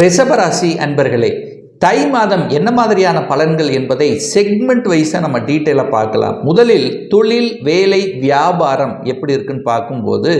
ரிஷபராசி அன்பர்களே தை மாதம் என்ன மாதிரியான பலன்கள் என்பதை செக்மெண்ட் வைஸாக நம்ம டீட்டெயிலாக பார்க்கலாம். முதலில் தொழில் வேலை வியாபாரம் எப்படி இருக்குன்னு பார்க்கும்போது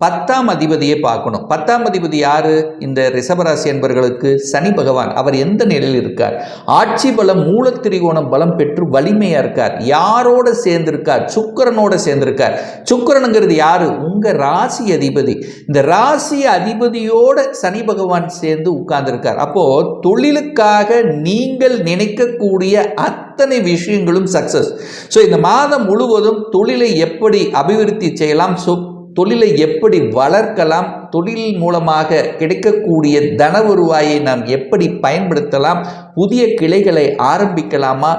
பத்தாம் அதிபதியை பார்க்கணும். பத்தாம் அதிபதி யாரு? இந்த ரிஷபராசி என்பர்களுக்கு சனி பகவான். அவர் எந்த நிலையில் இருக்கார்? ஆட்சி பலம் மூலத்திரிகோணம் பலம் பெற்று வலிமையா இருக்கார். யாரோட சேர்ந்திருக்கார்? சுக்கிரனோட சேர்ந்திருக்கார். சுக்கிரனுங்கிறது யாரு? உங்க ராசி அதிபதி. இந்த ராசி அதிபதியோட சனி பகவான் சேர்ந்து உட்கார்ந்திருக்கார். அப்போ தொழிலுக்காக நீங்கள் நினைக்கக்கூடிய அத்தனை விஷயங்களும் சக்சஸ் ஸோ இந்த மாதம் முழுவதும் தொழிலை எப்படி அபிவிருத்தி செய்யலாம்? சொ தொழிலை எப்படி வளர்க்கலாம் தொழில் மூலமாக கிடைக்கக்கூடிய தன வருவாயை நாம் எப்படி பயன்படுத்தலாம் புதிய கிளைகளை ஆரம்பிக்கலாமா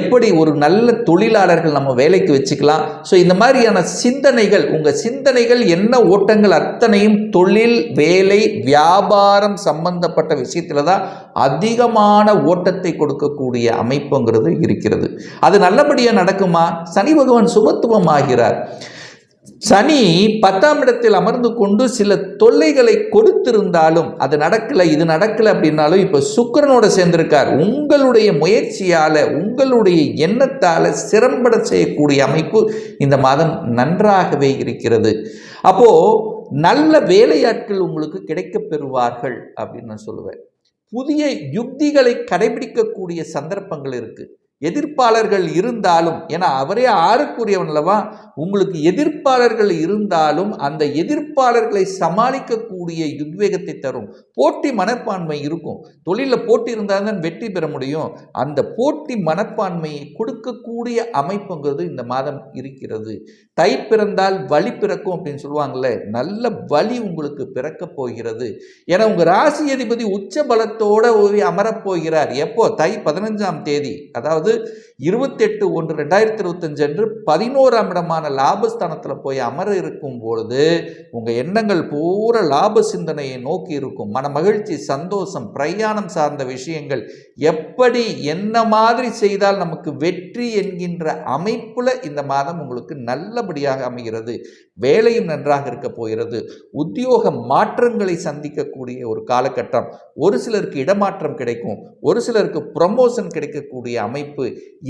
எப்படி ஒரு நல்ல தொழிலாளர்கள் நம்ம வேலைக்கு வச்சுக்கலாம். ஸோ இந்த மாதிரியான சிந்தனைகள் உங்கள் சிந்தனைகள் என்ன ஓட்டங்கள் அத்தனையும் தொழில் வேலை வியாபாரம் சம்பந்தப்பட்ட விஷயத்தில் தான் அதிகமான ஓட்டத்தை கொடுக்கக்கூடிய அமைப்புங்கிறது இருக்கிறது. அது நல்லபடியாக நடக்குமா? சனி பகவான் சுபத்துவம் ஆகிறார் சனி பத்தாம் இடத்தில் அமர்ந்து கொண்டு சில தொல்லைகளை கொடுத்திருந்தாலும் அது நடக்கலை இது நடக்கல அப்படின்னாலும் இப்போ சுக்கிரனோட சேர்ந்திருக்கார். உங்களுடைய முயற்சியால் உங்களுடைய எண்ணத்தால் சிறம்பட செய்யக்கூடிய அமைப்பு இந்த மாதம் நன்றாகவே இருக்கிறது. அப்போது நல்ல வேலையாட்கள் உங்களுக்கு கிடைக்கப் பெறுவார்கள் அப்படின்னு நான் சொல்லுவேன். புதிய யுக்திகளை கடைபிடிக்கக்கூடிய சந்தர்ப்பங்கள் இருக்குது எதிர்ப்பாளர்கள் இருந்தாலும் ஏன்னா அவரே ஆறுக்குரியவன் அல்லவா உங்களுக்கு எதிர்ப்பாளர்கள் இருந்தாலும் அந்த எதிர்ப்பாளர்களை சமாளிக்கக்கூடிய உத்வேகத்தை தரும். போட்டி மனப்பான்மை இருக்கும். தொழிலில் போட்டி இருந்தால் தான் வெற்றி பெற முடியும். அந்த போட்டி மனப்பான்மையை கொடுக்கக்கூடிய அமைப்புங்கிறது இந்த மாதம் இருக்கிறது. தை பிறந்தால் வழி பிறக்கும் அப்படின்னு சொல்லுவாங்கல்ல நல்ல வழி உங்களுக்கு பிறக்கப் போகிறது. ஏன்னா உங்கள் ராசி அதிபதி உச்ச பலத்தோடு அமரப்போகிறார் எப்போ? தை பதினஞ்சாம் தேதி. அதாவது இருபத்தெட்டு ஒன்று ரெண்டாயிரத்தி இருபத்தஞ்சு அன்று பதினோராம் இடமான லாபஸ்தானத்தில் போய் அமர இருக்கும் பொழுது உங்கள் எண்ணங்கள் பூரா லாப சிந்தனையை நோக்கி இருக்கும். மன மகிழ்ச்சி சந்தோஷம் பிரயாணம் சார்ந்த விஷயங்கள். எப்படி என்ன மாதிரி செய்தால் நமக்கு வெற்றி என்கின்ற அமைப்பில் இந்த மாதம் உங்களுக்கு நல்லபடியாக அமைகிறது. வேலையும் நன்றாக இருக்க போகிறது. உத்தியோக மாற்றங்களை சந்திக்கக்கூடிய ஒரு காலகட்டம். ஒரு சிலருக்கு இடமாற்றம் கிடைக்கும். ஒரு சிலருக்கு ப்ரமோஷன் கிடைக்கக்கூடிய அமைப்பு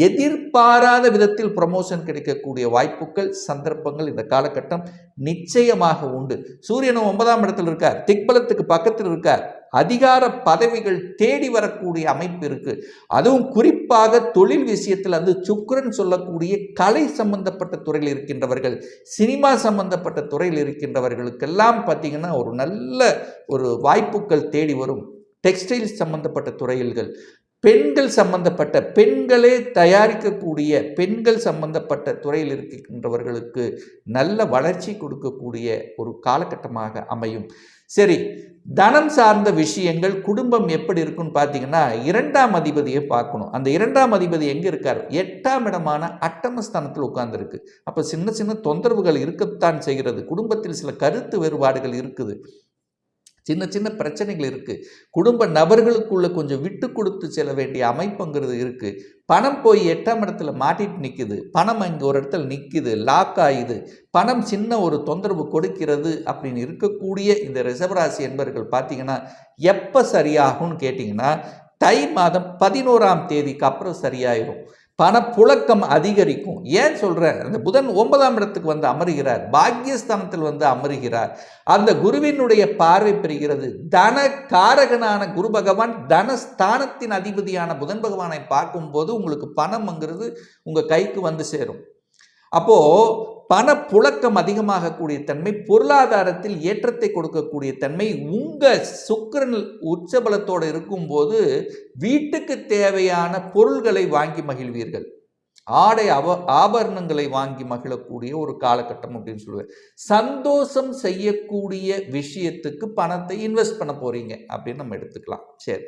எதிர்பாராத விதத்தில் ப்ரமோஷன் கிடைக்கக்கூடிய வாய்ப்புகள் சந்தர்ப்பங்கள் இந்த காலகட்டம் நிச்சயமாக உண்டு. சூரியனும் ஒன்பதாம் இடத்தில் இருக்கார். திக்பலத்துக்கு பக்கத்தில் இருக்கார். அதிகார பதவிகள் தேடி வரக்கூடிய அமைப்பு இருக்கு. அதுவும் குறிப்பாக தொழில் விஷயத்தில் அது சுக்கரன் சொல்லக்கூடிய கலை சம்பந்தப்பட்ட துறையில் இருக்கின்றவர்கள் சினிமா சம்பந்தப்பட்ட துறையில் இருக்கின்றவர்களுக்கெல்லாம் பார்த்தீங்கன்னா ஒரு நல்ல ஒரு வாய்ப்புகள் தேடி வரும். டெக்ஸ்டைல்ஸ் சம்பந்தப்பட்ட துறையில்கள் பெண்கள் சம்பந்தப்பட்ட பெண்களே தயாரிக்கக்கூடிய பெண்கள் சம்பந்தப்பட்ட துறையில் இருக்கின்றவர்களுக்கு நல்ல வளர்ச்சி கொடுக்கக்கூடிய ஒரு காலகட்டமாக அமையும். சரி தனம் சார்ந்த விஷயங்கள் குடும்பம் எப்படி இருக்குன்னு பார்த்தீங்கன்னா இரண்டாம் அதிபதியை பார்க்கணும். அந்த இரண்டாம் அதிபதி எங்கே இருக்கார்? எட்டாம் இடமான அட்டமஸ்தானத்தில் உட்கார்ந்துருக்கு. அப்போ சின்ன சின்ன தொந்தரவுகள் இருக்கத்தான் செய்கிறது. குடும்பத்தில் சில கருத்து வேறுபாடுகள் இருக்குது. சின்ன சின்ன பிரச்சனைகள் இருக்குது குடும்ப நபர்களுக்குள்ளே கொஞ்சம் விட்டு கொடுத்து செல்ல வேண்டிய அமைப்புங்கிறது இருக்குது பணம் போய் எட்டாம் இடத்துல மாட்டிட்டு நிற்குது பணம் இங்கே ஒரு இடத்துல நிற்குது லாக் ஆகுது பணம் சின்ன ஒரு தொந்தரவு கொடுக்கிறது அப்படின்னு இருக்கக்கூடிய இந்த ரிசர்வராசி என்பர்கள் பார்த்தீங்கன்னா எப்போ சரியாகும்னு கேட்டிங்கன்னா தை மாதம் பதினோராம் தேதிக்கு அப்புறம் சரியாயிரும். பணப்புழக்கம் அதிகரிக்கும். ஏன் சொல்கிறேன் அந்த புதன் ஒன்பதாம் இடத்துக்கு வந்து அமருகிறார். பாக்கியஸ்தானத்தில் வந்து அமருகிறார். அந்த குருவினுடைய பார்வை பெறுகிறது. தன காரகனான குரு பகவான் தனஸ்தானத்தின் அதிபதியான புதன் பகவானை பார்க்கும்போது உங்களுக்கு பணம்ங்கிறது உங்கள் கைக்கு வந்து சேரும். அப்போது பணப்புழக்கம் அதிகமாகக்கூடிய தன்மை பொருளாதாரத்தில் ஏற்றத்தை கொடுக்கக்கூடிய தன்மை உங்கள் சுக்கரன் உச்சபலத்தோடு இருக்கும்போது வீட்டுக்கு தேவையான பொருள்களை வாங்கி மகிழ்வீர்கள். ஆடை அவ ஆபரணங்களை வாங்கி மகிழக்கூடிய ஒரு காலகட்டம் அப்படின்னு சொல்லுவேன். சந்தோஷம் செய்யக்கூடிய விஷயத்துக்கு பணத்தை இன்வெஸ்ட் பண்ண போறீங்க அப்படின்னு நம்ம எடுத்துக்கலாம். சரி.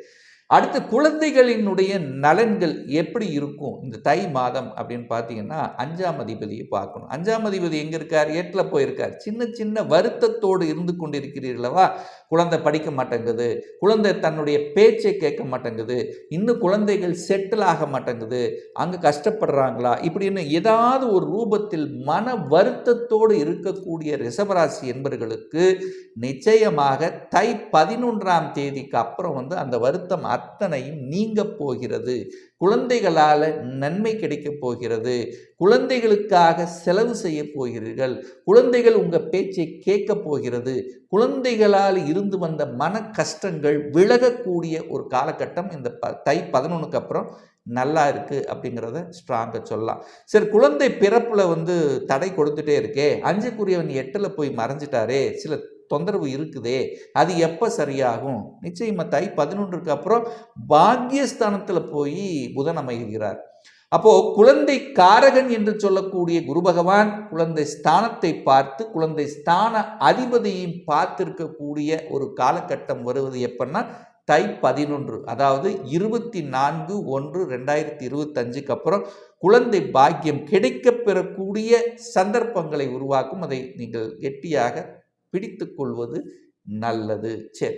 அடுத்து குழந்தைகளினுடைய நலன்கள் எப்படி இருக்கும்? இந்த தை மாதம் அப்படின்னு பார்த்தீங்கன்னா அஞ்சாம் அதிபதியை பார்க்கணும். அஞ்சாம் அதிபதி எங்கே இருக்கார்? எட்டில் போயிருக்கார். சின்ன சின்ன வருத்தத்தோடு இருந்து கொண்டிருக்கிறீர்களவா? குழந்தை படிக்க மாட்டேங்குது. குழந்தை தன்னுடைய பேச்சை கேட்க மாட்டேங்குது. இன்னும் குழந்தைகள் செட்டில் ஆக மாட்டேங்குது. அங்கே கஷ்டப்படுறாங்களா? இப்படின்னு ஏதாவது ஒரு ரூபத்தில் மன வருத்தத்தோடு இருக்கக்கூடிய ரிஷபராசி என்பர்களுக்கு நிச்சயமாக தை பதினொன்றாம் தேதிக்கு அப்புறம் வந்து அந்த வருத்தம் அத்தனையும் நீங்க போகிறது. குழந்தைகளால் நன்மை கிடைக்கப் போகிறது. குழந்தைகளுக்காக செலவு செய்ய போகிறீர்கள். குழந்தைகள் உங்கள் பேச்சை கேட்க போகிறது. குழந்தைகளால் இருந்து வந்த மன கஷ்டங்கள் விலகக்கூடிய ஒரு காலகட்டம். இந்த ப தை பதினொன்றுக்கு அப்புறம் நல்லா இருக்குது அப்படிங்கிறத ஸ்ட்ராங்காக சொல்லலாம். சரி குழந்தை பிறப்பில் வந்து தடை கொடுத்துட்டே இருக்கே. அஞ்சுக்குரியவன் எட்டில் போய் மறைஞ்சிட்டாரே. சில தொந்தரவு இருக்குதே. அது எப்போ சரியாகும்? நிச்சயமாக தை பதினொன்றுக்கு அப்புறம் பாக்கியஸ்தானத்தில் போய் புதன் அமைகிறார். அப்போ குழந்தை காரகன் என்று சொல்லக்கூடிய குரு பகவான் குழந்தை ஸ்தானத்தை பார்த்து குழந்தை ஸ்தான அதிபதியையும் பார்த்திருக்கக்கூடிய ஒரு காலகட்டம் வருவது எப்பன்னா தை பதினொன்று. அதாவது இருபத்தி நான்கு ஒன்று ரெண்டாயிரத்தி இருபத்தஞ்சுக்கு அப்புறம் குழந்தை பாக்கியம் கிடைக்கப் பெறக்கூடிய சந்தர்ப்பங்களை உருவாக்கும். அதை நீங்கள் கெட்டியாக பிடித்து கொள்வது நல்லது. சரி.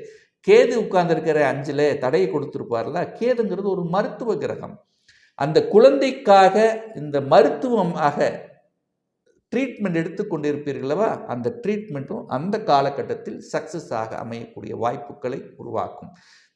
கேது உட்கார்ந்துருக்கிற அஞ்சில் தடையை கொடுத்துருப்பார்ல? கேதுங்கிறது ஒரு மருத்துவ கிரகம். அந்த குழந்தைக்காக இந்த மருத்துவமாக ட்ரீட்மெண்ட் எடுத்துக்கொண்டிருப்பீர்களவா அந்த ட்ரீட்மெண்ட்டும் அந்த காலகட்டத்தில் சக்ஸஸ் ஆக அமையக்கூடிய வாய்ப்புகளை உருவாக்கும்.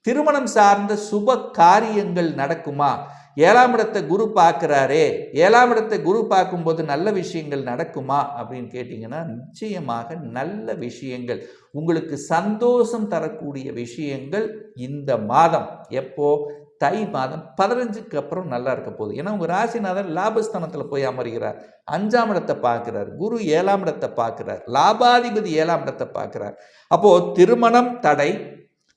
திருமணம் சார்ந்த சுப காரியங்கள் நடக்குமா? ஏழாம் இடத்தை குரு பார்க்குறாரே ஏழாம் இடத்தை குரு பார்க்கும்போது நல்ல விஷயங்கள் நடக்குமா அப்படின்னு கேட்டிங்கன்னா நிச்சயமாக நல்ல விஷயங்கள். உங்களுக்கு சந்தோஷம் தரக்கூடிய விஷயங்கள் இந்த மாதம். எப்போ? தை மாதம் பதினஞ்சுக்கு அப்புறம் நல்லா இருக்க போகுது. ஏன்னா உங்கள் ராசிநாதன் லாபஸ்தானத்தில் போய் அமர்கிறார். அஞ்சாம் இடத்தை பார்க்குறார். குரு ஏழாம் இடத்தை பார்க்குறார். லாபாதிபதி ஏழாம் இடத்தை பார்க்குறார். அப்போது திருமணம் தடை.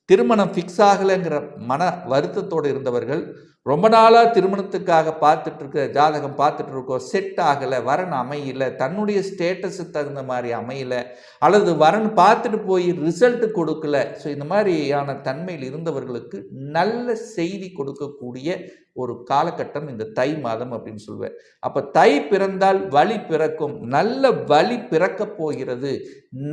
திருமணம் ஃபிக்ஸ் ஆகலைங்கிற மன வருத்தத்தோடு இருந்தவர்கள் ரொம்ப நாளாக திருமணத்துக்காக பார்த்துட்டு இருக்க ஜாதகம் பார்த்துட்டு இருக்கோம் செட் ஆகலை வரன் அமையல தன்னுடைய ஸ்டேட்டஸுக்கு தகுந்த மாதிரி அமையல அல்லது வரன் பார்த்துட்டு போய் ரிசல்ட் கொடுக்கல. ஸோ இந்த மாதிரியான தன்மையில் இருந்தவர்களுக்கு நல்ல செய்தி கொடுக்கக்கூடிய ஒரு காலகட்டம் இந்த தை மாதம் அப்படின்னு சொல்லுவேன். அப்போ தை பிறந்தால் வழி பிறக்கும் நல்ல வழி பிறக்கப் போகிறது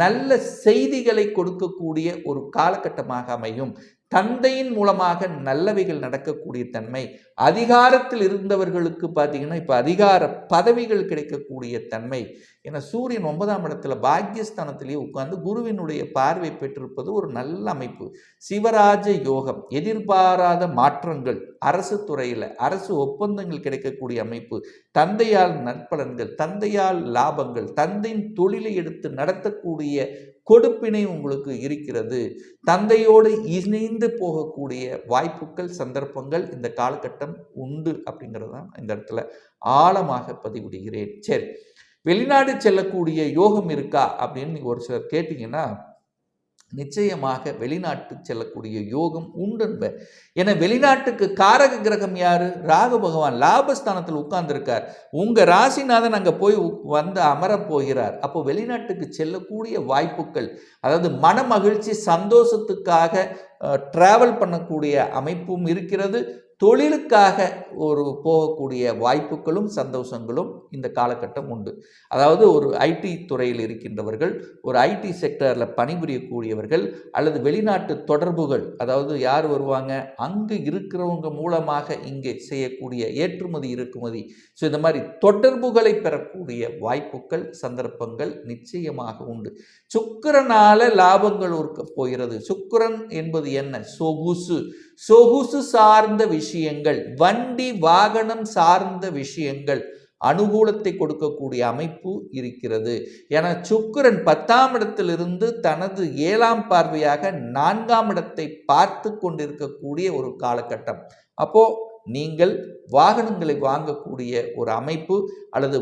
நல்ல செய்திகளை கொடுக்கக்கூடிய ஒரு காலகட்டமாக அமையும். தந்தையின் மூலமாக நல்லவைகள் நடக்கக்கூடிய தன்மை அதிகாரத்தில் இருந்தவர்களுக்கு பார்த்தீங்கன்னா இப்போ அதிகார பதவிகள் கிடைக்கக்கூடிய தன்மை ஏன்னா சூரியன் ஒன்பதாம் இடத்துல பாக்யஸ்தானத்திலேயே உட்கார்ந்து குருவினுடைய பார்வை பெற்றிருப்பது ஒரு நல்ல அமைப்பு. சிவராஜ யோகம் எதிர்பாராத மாற்றங்கள் அரசு துறையில் அரசு ஒப்பந்தங்கள் கிடைக்கக்கூடிய அமைப்பு தந்தையால் நற்பலன்கள் தந்தையால் லாபங்கள் தந்தையின் தொழிலை எடுத்து நடத்தக்கூடிய கொடுப்பினை உங்களுக்கு இருக்கிறது. தந்தையோடு இணைந்து போகக்கூடிய வாய்ப்புகள் சந்தர்ப்பங்கள் இந்த காலகட்டம் உண்டு அப்படிங்கிறது தான் இந்த இடத்துல ஆழமாக பதிவிடுகிறேன். சரி வெளிநாடு செல்லக்கூடிய யோகம் இருக்கா அப்படின்னு நீங்கள் ஒரு சிலர் கேட்டிங்கன்னா நிச்சயமாக வெளிநாட்டு செல்லக்கூடிய யோகம் உண்டுன்ப என வெளிநாட்டுக்கு காரக கிரகம் யாரு? ராகு பகவான். லாபஸ்தானத்தில் உட்கார்ந்துருக்கார். உங்க ராசிநாதன் அங்கே போய் வந்து அமரப் போகிறார். அப்போ வெளிநாட்டுக்கு செல்லக்கூடிய வாய்ப்புகள் அதாவது மன மகிழ்ச்சி சந்தோஷத்துக்காக டிராவல் பண்ணக்கூடிய அமைப்பும் இருக்கிறது. தொழிலுக்காக ஒரு போகக்கூடிய வாய்ப்புகளும் சந்தோஷங்களும் இந்த காலகட்டம் உண்டு. அதாவது ஒரு ஐடி துறையில் இருக்கின்றவர்கள் ஒரு ஐடி செக்டரில் பணிபுரியக்கூடியவர்கள் அல்லது வெளிநாட்டு தொடர்புகள் அதாவது யார் வருவாங்க? அங்கு இருக்கிறவங்க மூலமாக இங்கே செய்யக்கூடிய ஏற்றுமதி இறக்குமதி. ஸோ இந்த மாதிரி தொடர்புகளை பெறக்கூடிய வாய்ப்புகள் சந்தர்ப்பங்கள் நிச்சயமாக உண்டு. சுக்கரனால் லாபங்கள் இருக்க போகிறது. சுக்கரன் என்பது என்ன? சொகுசு. சொகுசு சார்ந்த விஷயம் விஷயங்கள் வண்டி வாகனம் சார்ந்த விஷயங்கள் அனுகூலத்தை கொடுக்கக்கூடிய அமைப்பு இருக்கிறது. என சுக்கரன் பத்தாம் இடத்திலிருந்து தனது ஏழாம் பார்வையாக நான்காம் இடத்தை பார்த்து கொண்டிருக்கக்கூடிய ஒரு காலகட்டம். அப்போ நீங்கள் வாகனங்களை வாங்கக்கூடிய ஒரு அமைப்பு அல்லது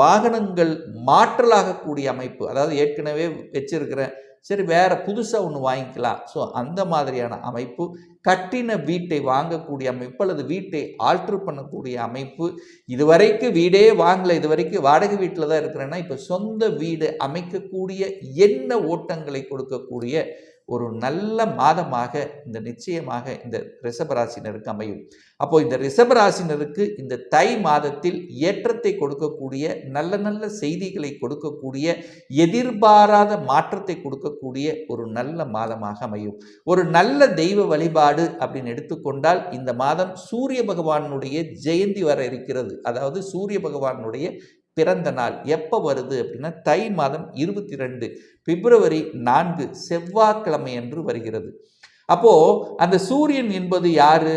வாகனங்கள் மாற்றலாகக்கூடிய அமைப்பு அதாவது ஏற்கனவே வச்சிருக்கிறேன் சரி வேறு புதுசாக ஒன்று வாங்கிக்கலாம். ஸோ அந்த மாதிரியான அமைப்பு கட்டின வீட்டை வாங்கக்கூடிய அமைப்பு அல்லது வீட்டை ஆல்ட்ரு பண்ணக்கூடிய அமைப்பு இதுவரைக்கும் வீடே வாங்கலை இது வரைக்கும் வாடகை வீட்டில் தான் இருக்கிறேன்னா இப்போ சொந்த வீடு அமைக்கக்கூடிய என்ன ஓட்டங்களை கொடுக்கக்கூடிய ஒரு நல்ல மாதமாக இந்த நிச்சயமாக இந்த ரிஷபராசினருக்கு அமையும். அப்போ இந்த ரிஷபராசினருக்கு இந்த தை மாதத்தில் ஏற்றத்தை கொடுக்கக்கூடிய நல்ல நல்ல செய்திகளை கொடுக்கக்கூடிய எதிர்பாராத மாற்றத்தை கொடுக்கக்கூடிய ஒரு நல்ல மாதமாக அமையும். ஒரு நல்ல தெய்வ வழிபாடு அப்படின்னு எடுத்துக்கொண்டால் இந்த மாதம் சூரிய பகவானுடைய ஜெயந்தி வர இருக்கிறது. அதாவது சூரிய பகவானுடைய பிறந்த நாள் எப்போ வருது அப்படின்னா தை மாதம் இருபத்தி ரெண்டு பிப்ரவரி நான்கு செவ்வாய்க்கிழமை என்று வருகிறது. அப்போது அந்த சூரியன் என்பது யாரு?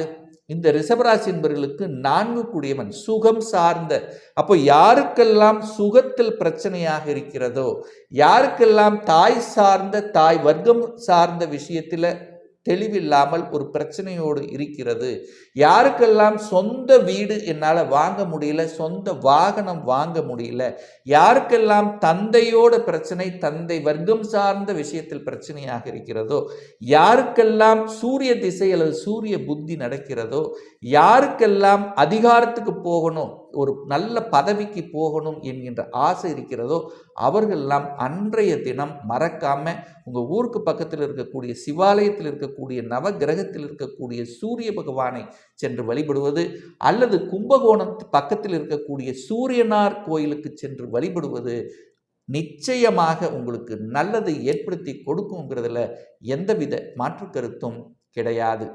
இந்த ரிஷபராசி என்பவர்களுக்கு நான்கு கூடியவன் சுகம் சார்ந்த. அப்போ யாருக்கெல்லாம் சுகத்தில் பிரச்சனையாக இருக்கிறதோ யாருக்கெல்லாம் தாய் சார்ந்த தாய் வர்க்கம் சார்ந்த விஷயத்தில் தெளிவில்லாமல் ஒரு பிரச்சனையோடு இருக்கிறது. யாருக்கெல்லாம் சொந்த வீடு என்னால் வாங்க முடியல சொந்த வாகனம் வாங்க முடியல யாருக்கெல்லாம் தந்தையோட பிரச்சனை தந்தை வர்க்கம் சார்ந்த விஷயத்தில் பிரச்சனையாக இருக்கிறதோ யாருக்கெல்லாம் சூரிய திசை அல்லது சூரிய புத்தி நடக்கிறதோ யாருக்கெல்லாம் அதிகாரத்துக்கு போகணும் ஒரு நல்ல பதவிக்கு போகணும் என்கின்ற ஆசை இருக்கிறதோ அவர்களெல்லாம் அன்றைய தினம் மறக்காமல் உங்கள் ஊருக்கு பக்கத்தில் இருக்கக்கூடிய சிவாலயத்தில் இருக்கக்கூடிய நவ கிரகத்தில் இருக்கக்கூடிய சூரிய பகவானை சென்று வழிபடுவது அல்லது கும்பகோணம் பக்கத்தில் இருக்கக்கூடிய சூரியனார் கோயிலுக்கு சென்று வழிபடுவது நிச்சயமாக உங்களுக்கு நல்லதை ஏற்படுத்தி கொடுக்குங்கிறதுல எந்தவித மாற்று கருத்தும் கிடையாது.